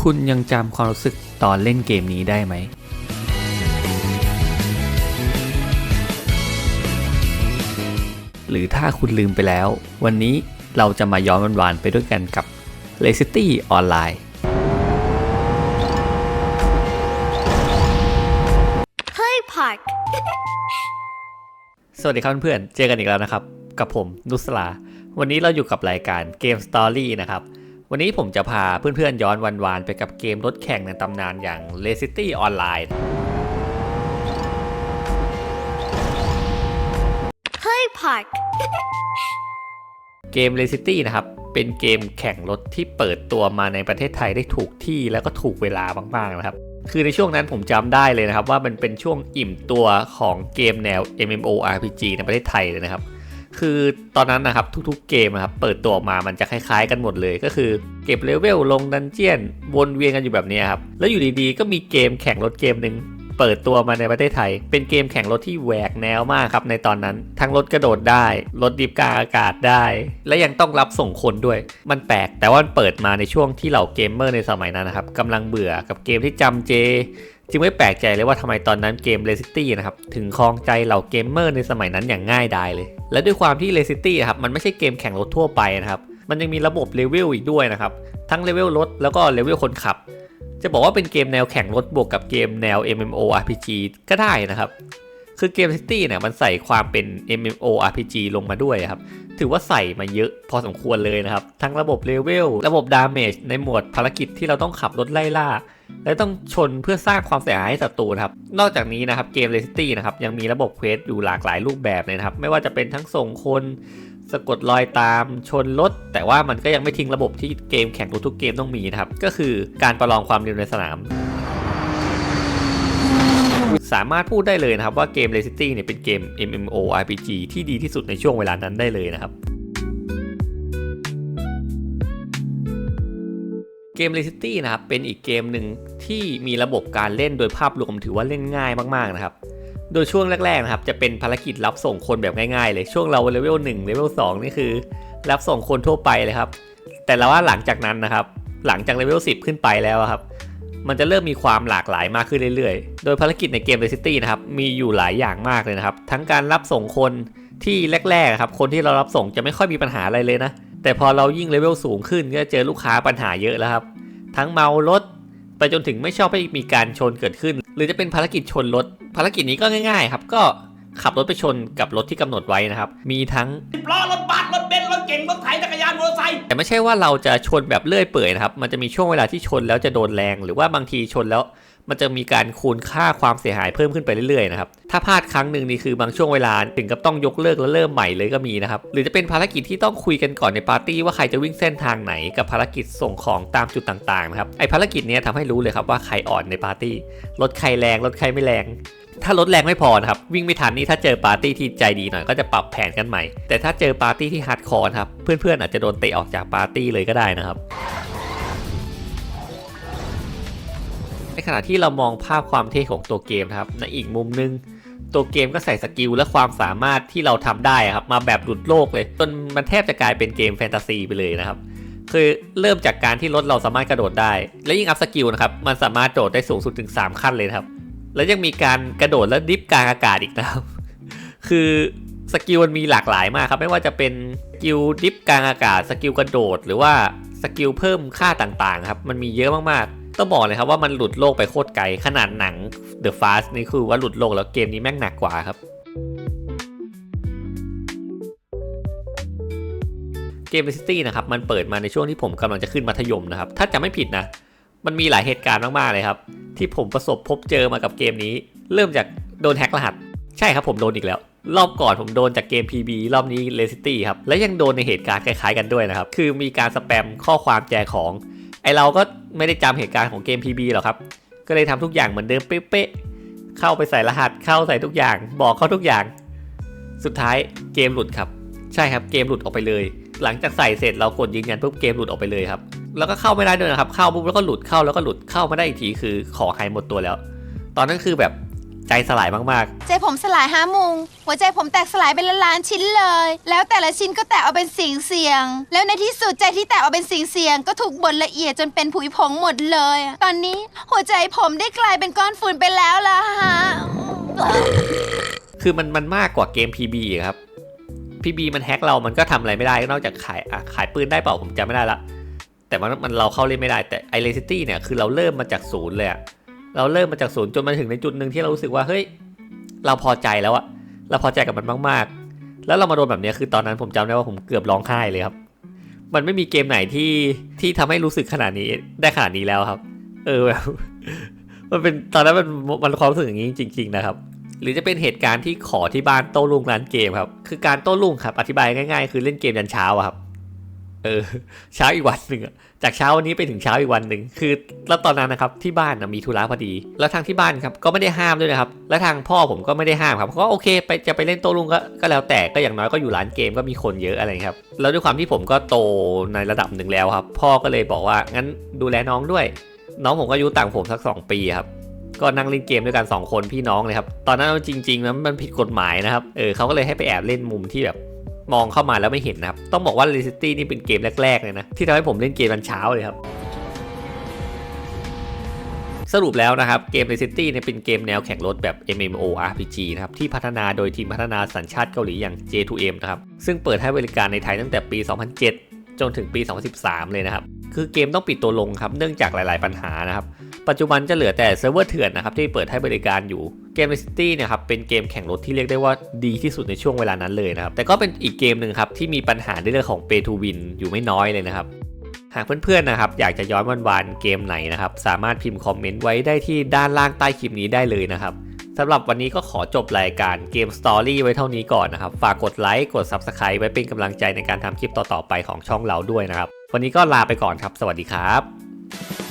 คุณยังจำความรู้สึกตอนเล่นเกมนี้ได้ไหม หรือถ้าคุณลืมไปแล้ว วันนี้เราจะมาย้อนวันๆไปด้วยกันกับ l e c i t y Online เฮ้ยพักสวัสดีครับเพื่อนๆเจอกันอีกแล้วนะครับ กับผมนุสลา วันนี้เราอยู่กับรายการเกมสตอรี่นะครับ วันนี้ผมจะพาเพื่อนๆย้อนวันวานๆไปกับเกมรถแข่งในตำนานอย่าง l e c i t y Online เฮ้ยพักเกม l e c i t y นะครับ เป็นเกมแข่งรถที่เปิดตัวมาในประเทศไทยได้ถูกที่แล้วก็ถูกเวลามากๆนะครับ คือในช่วงนั้นผมจำได้เลยนะครับ ว่ามันเป็นช่วงอิ่มตัวของเกมแนว MMORPG ในประเทศไทยเลยนะครับ คือตอนนั้นนะครับทุกๆเกมนะครับเปิดตัวออกมามันจะคล้ายๆกันหมดเลย ก็คือเก็บเลเวลลงดันเจียน วนเวียนกันอยู่แบบนี้ครับ แล้วอยู่ดีๆ ก็มีเกมแข่งรถเกมหนึ่งเปิดตัวมาในประเทศไทย เป็นเกมแข่งรถที่แหวกแนวมากครับในตอนนั้น ทั้งรถกระโดดได้ รถดิฟกลางอากาศได้ และยังต้องรับส่งคนด้วย มันแปลกแต่ว่ามันเปิดมาในช่วงที่เหล่าเกมเมอร์ในสมัยนั้นนะครับกำลังเบื่อกับเกมที่จำเจจึงไม่แปลกใจเลยว่าทำไมตอนนั้นเกม r e c i t y นะครับถึงครองใจเหล่าเกมเมอร์ในสมัยนั้นอย่างง่ายดายเลย และด้วยความที่เลซิตี้ครับมันไม่ใช่เกมแข่งรถทั่วไปนะครับ มันยังมีระบบเลเวลอีกด้วยนะครับ ทั้งเลเวลรถแล้วก็เลเวลคนขับ จะบอกว่าเป็นเกมแนวแข่งรถบวกกับเกมแนว MMORPG ก็ได้นะครับ คือเกม City เนี่ยมันใส่ความเป็น MMORPG ลงมาด้วยครับ ถือว่าใส่มาเยอะพอสมควรเลยนะครับ ทั้งระบบเลเวล ระบบดาเมจในหมวดภารกิจที่เราต้องขับรถไล่ล่า และต้องชนเพื่อสร้างความเสียหายให้ศัตรูครับ นอกจากนี้นะครับเกม r e c i t y นะครับยังมีระบบเควสอยู่หลากหลายรูปแบบเลยนะครับ ไม่ว่าจะเป็นทั้งส่งคนสะกดรอยตามชนรถแต่ว่ามันก็ยังไม่ทิ้งระบบที่เกมแข่งรถทุกเกมต้องมีนะครับ ก็คือการประลองความเร็วในสนาม สามารถพูดได้เลยนะครับว่าเกม r e c i t y เนี่ยเป็นเกม MMORPG ที่ดีที่สุดในช่วงเวลานั้นได้เลยนะครับเกม r e c i t y นะครับเป็นอีกเกมหนึ่งที่มีระบบการเล่นโดยภาพรวมถือว่าเล่นง่ายมากๆนะครับโดยช่วงแรกๆนะครับจะเป็นภารกิจรับส่งคนแบบง่ายๆเลยช่วงเราเลเวล1เลเวล2นี่คือ รับส่งคนทั่วไปเลยครับแต่ละว่าหลังจากนั้นนะครับหลังจากเลเวล10 ขึ้นไปแล้วครับ มันจะเริ่มมีความหลากหลายมากขึ้นเรื่อยๆ โดยภารกิจในเกม r e c i t y นะครับ มีอยู่หลายอย่างมากเลยนะครับ ทั้งการรับส่งคนที่แรกๆครับ คนที่เรารับส่งจะไม่ค่อยมีปัญหาอะไรเลยนะ แต่พอเรายิ่งเลเวลสูงขึ้นก็เจอลูกค้าปัญหาเยอะแล้วครับ ทั้งเมารถ ไปจนถึงไม่ชอบให้มีการชนเกิดขึ้น หรือจะเป็นภารกิจชนรถ ภารกิจนี้ก็ง่าย ๆ ครับ ก็ขับรถไปชนกับรถที่กำหนดไว้นะครับ มีทั้งล้อรถบัส เบนซ์รถเก๋งรถไถจักรยานมอเตอร์ไซค์แต่ไม่ใช่ว่าเราจะชนแบบเลื่อยเปื่อยนะครับ มันจะมีช่วงเวลาที่ชนแล้วจะโดนแรง หรือว่าบางทีชนแล้ว มันจะมีการคูณค่าความเสียหายเพิ่มขึ้นไปเรื่อยๆนะครับ ถ้าพลาดครั้งหนึ่งนี่คือบางช่วงเวลาถึงกับต้องยกเลิกแล้วเริ่มใหม่เลยก็มีนะครับ หรือจะเป็นภารกิจที่ต้องคุยกันก่อนในปาร์ตี้ว่าใครจะวิ่งเส้นทางไหนกับภารกิจส่งของตามจุดต่างๆนะครับ ไอภารกิจเนี้ยทำให้รู้เลยครับว่าใครอ่อนในปาร์ตี้ รถใครแรงรถใครไม่แรง ถ้ารถแรงไม่พอนะครับ วิ่งไม่ทันนี่ถ้าเจอปาร์ตี้ที่ใจดีหน่อยก็จะปรับแผนกันใหม่ แต่ถ้าเจอปาร์ตี้ที่ฮาร์ดคอร์ครับ เพื่อนๆอาจจะโดนเตะออกจากปาร์ตี้เลยก็ได้นะครับในขณะที่เรามองภาพความเท่ของตัวเกมครับในอีกมุมนึง ตัวเกมก็ใส่สกิลและความสามารถที่เราทำได้ครับมาแบบหลุดโลกเลยจนมันแทบจะกลายเป็นเกมแฟนตาซีไปเลยนะครับคือเริ่มจากการที่รถเราสามารถกระโดดได้ และยิ่งอัพสกิลนะครับมันสามารถโดดได้สูงสุดถึง 3 ขั้นเลยครับ แล้วยังมีการกระโดดและดิฟกลางอากาศอีกนะครับ คือสกิลมันมีหลากหลายมากครับ ไม่ว่าจะเป็นสกิลดิฟกลางอากาศ สกิลกระโดด หรือว่าสกิลเพิ่มค่าต่างๆครับ มันมีเยอะมากๆ ต้องบอกเลยครับว่ามันหลุดโลกไปโคตรไกล ขนาดหนัง The Fast นี่คือว่าหลุดโลกแล้วเกมนี้แม่งหนักกว่าครับ เกม City นะครับ มันเปิดมาในช่วงที่ผมกำลังจะขึ้นมัธยมนะครับ ถ้าจะไม่ผิดนะ มันมีหลายเหตุการณ์มากๆเลยครับ ที่ผมประสบพบเจอมากับเกมนี้ เริ่มจากโดนแฮกรหัส ใช่ครับผมโดนอีกแล้ว รอบก่อนผมโดนจากเกม PB รอบนี้ r e c i t y ครับ และยังโดนในเหตุการณ์คล้ายๆกันด้วยนะครับ คือมีการสแปมข้อความแจกของ ไอเราก็ไม่ได้จำเหตุการณ์ของเกม PB หรอกครับ ก็เลยทำทุกอย่างเหมือนเดิมเป๊ะๆเข้าไปใส่รหัสเข้าใส่ทุกอย่าง บอกเขาทุกอย่าง สุดท้ายเกมหลุดครับ ใช่ครับเกมหลุดออกไปเลย หลังจากใส่เสร็จเรากดยืนยันปุ๊บเกมหลุดออกไปเลยครับ แล้วก็เข้าไม่ได้ด้วยนะครับ เข้าปุ๊บแล้วก็หลุดเข้าแล้วก็หลุดเข้ามาได้อีกทีคือขอหายหมดตัวแล้ว ตอนนั้นคือแบบใจสลายมากใจผมสลายห้ามุง หัวใจผมแตกสลายเป็นล้านๆชิ้นเลย แล้วแต่ละชิ้นก็แตกออกเป็นสิ่งเสียงแล้วในที่สุดใจที่แตกออกเป็นสิ่งเสียงก็ถูกบดละเอียดจนเป็นผุยผงหมดเลย ตอนนี้หัวใจผมได้กลายเป็นก้อนฝุ่นไปแล้วล่ะฮะ ๆ คือมันมันมากกว่าเกม PB อะครับ PB มันแฮ็กเรามันก็ทำอะไรไม่ได้นอกจากขายอะขายปืนได้เปล่าผมจำไม่ได้ละ แต่มันมันเราเข้าเล่นไม่ได้แต่ไอเลซิตี้เนี่ยคือเราเริ่มมาจากศูนย์เลยอะเราเริ่มมาจากศูนย์จนมาถึงในจุดหนึ่งที่เรารู้สึกว่าเฮ้ยเราพอใจแล้วอะเราพอใจกับมันมากๆ แล้วเรามาโดนแบบนี้คือตอนนั้นผมจำได้ว่าผมเกือบร้องไห้เลยครับ มันไม่มีเกมไหนที่ที่ทำให้รู้สึกขนาดนี้ได้ขนาดนี้แล้วครับ เออแบบมันเป็นตอนนั้นมันมันความรู้สึกอย่างนี้จริง ๆ นะครับ หรือจะเป็นเหตุการณ์ที่ขอที่บ้านโต้รุ่งร้านเกมครับ คือการโต้รุ่งครับ อธิบายง่ายๆ คือเล่นเกมยันเช้าอะครับ เออเช้าอีกวันหนึ่งอะจากเช้าวันนี้ไปถึงเช้าอีกวันหนึ่งคือแล้วตอนนั้นนะครับที่บ้านนะมีธุระพอดี แล้วทางที่บ้านครับก็ไม่ได้ห้ามด้วยนะครับ และทางพ่อผมก็ไม่ได้ห้ามครับก็โอเคไปจะไปเล่นโต้รุ่งก็ก็แล้วแต่ก็อย่างน้อยก็อยู่ร้านเกมก็มีคนเยอะอะไรครับแล้วด้วยความที่ผมก็โตในระดับหนึ่งแล้วครับ พ่อก็เลยบอกว่างั้นดูแลน้องด้วย น้องผมก็อายุต่างผมสักสองปีครับก็นั่งเล่นเกมด้วยกัน 2 คนพี่น้องเลยครับ ตอนนั้นจริงๆนะมันผิดกฎหมายนะครับ เออเขาก็เลยให้ไปแอบเล่นมุมที่แบบ มองเข้ามาแล้วไม่เห็นนะครับ ต้องบอกว่า r e c i t y นี่เป็นเกมแรกๆเลยนะ ที่ทำให้ผมเล่นเกมวันเช้าเลยครับสรุปแล้วนะครับเกม r e c i t y เนี่ยเป็นเกมแนวแข่งรถแบบ MMORPG นะครับที่พัฒนาโดยทีมพัฒนาสัญชาติเกาหลีอย่าง J2M นะครับซึ่งเปิดให้บริการในไทยตั้งแต่ปี 2007 จนถึงปี 2013 เลยนะครับ คือเกมต้องปิดตัวลงครับ เนื่องจากหลาย ๆ ปัญหานะครับ ปัจจุบันจะเหลือแต่เซิร์ฟเวอร์เถื่อนนะครับที่เปิดให้บริการอยู่เกม City เนี่ยครับเป็นเกมแข่งรถที่เรียกได้ว่าดีที่สุดในช่วงเวลานั้นเลยนะครับ แต่ก็เป็นอีกเกมหนึ่งครับที่มีปัญหาในเรื่องของ Pay to Win อยู่ไม่น้อยเลยนะครับ หากเพื่อน ๆ นะครับ อยากจะย้อนวันวานเกมไหนนะครับ สามารถพิมพ์คอมเมนต์ไว้ได้ที่ด้านล่างใต้คลิปนี้ได้เลยนะครับ สำหรับวันนี้ก็ขอจบรายการเกมสตอรี่ไว้เท่านี้ก่อนนะครับ ฝากกดไลค์กด Subscribe ไว้เป็นกำลังใจในการทำคลิปต่อๆไปของช่องเราด้วยนะครับ วันนี้ก็ลาไปก่อนครับ สวัสดีครับ